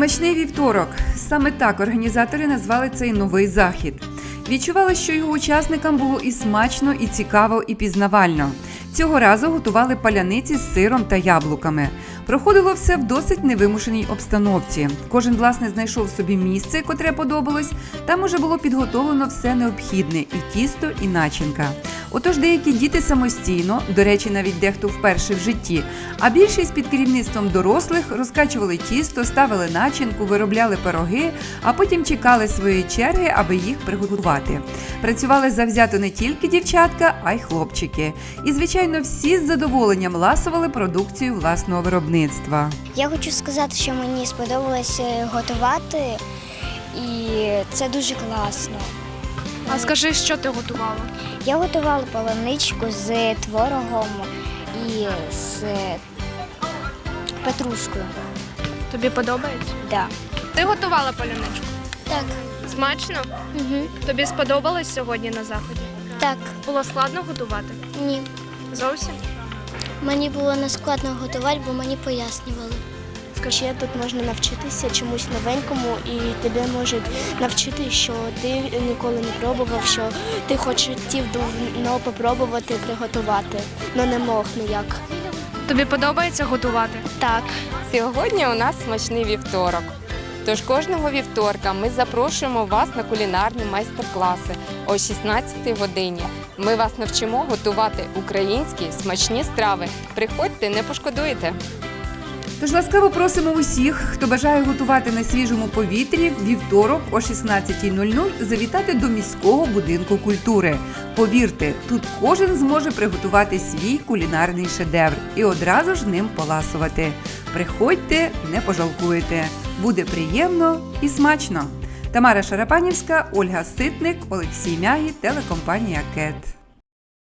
Смачний вівторок. Саме так організатори назвали цей новий захід. Відчували, що його учасникам було і смачно, і цікаво, і пізнавально. Цього разу готували паляниці з сиром та яблуками. Проходило все в досить невимушеній обстановці. Кожен власне знайшов собі місце, котре подобалось. Там уже було підготовлено все необхідне: і тісто, і начинка. Отож, деякі діти самостійно, до речі, навіть дехто вперше в житті, а більшість під керівництвом дорослих розкачували тісто, ставили начинку, виробляли пироги, а потім чекали своєї черги, аби їх приготувати. Працювали завзято не тільки дівчатка, а й хлопчики. І, звичайно, всі з задоволенням ласували продукцію власного виробництва. Я хочу сказати, що мені сподобалося готувати, і це дуже класно. А скажи, що ти готувала? Я готувала полоничку з творогом і з петрушкою. Тобі подобається? Да. Ти готувала паляничку? Так. Смачно? Угу. Тобі сподобалось сьогодні на заході? Так, Було складно готувати? ні. Зовсім? Мені було не складно готувати, бо мені пояснювали. Ще тут можна навчитися чомусь новенькому, і тебе можуть навчити, що ти ніколи не пробував, що ти хотів давно попробувати приготувати, але не мог ніяк. Тобі подобається готувати? Так. Сьогодні у нас смачний вівторок. Тож кожного вівторка ми запрошуємо вас на кулінарні майстер-класи о 16 годині. Ми вас навчимо готувати українські смачні страви. Приходьте, не пошкодуєте. Тож ласкаво просимо усіх, хто бажає готувати на свіжому повітрі вівторок о 16.00 завітати до міського будинку культури. Повірте, тут кожен зможе приготувати свій кулінарний шедевр і одразу ж ним поласувати. Приходьте, не пожалкуєте. Буде приємно і смачно. Тамара Шарапанівська, Ольга Ситник, Олексій Мягі, телекомпанія Кет.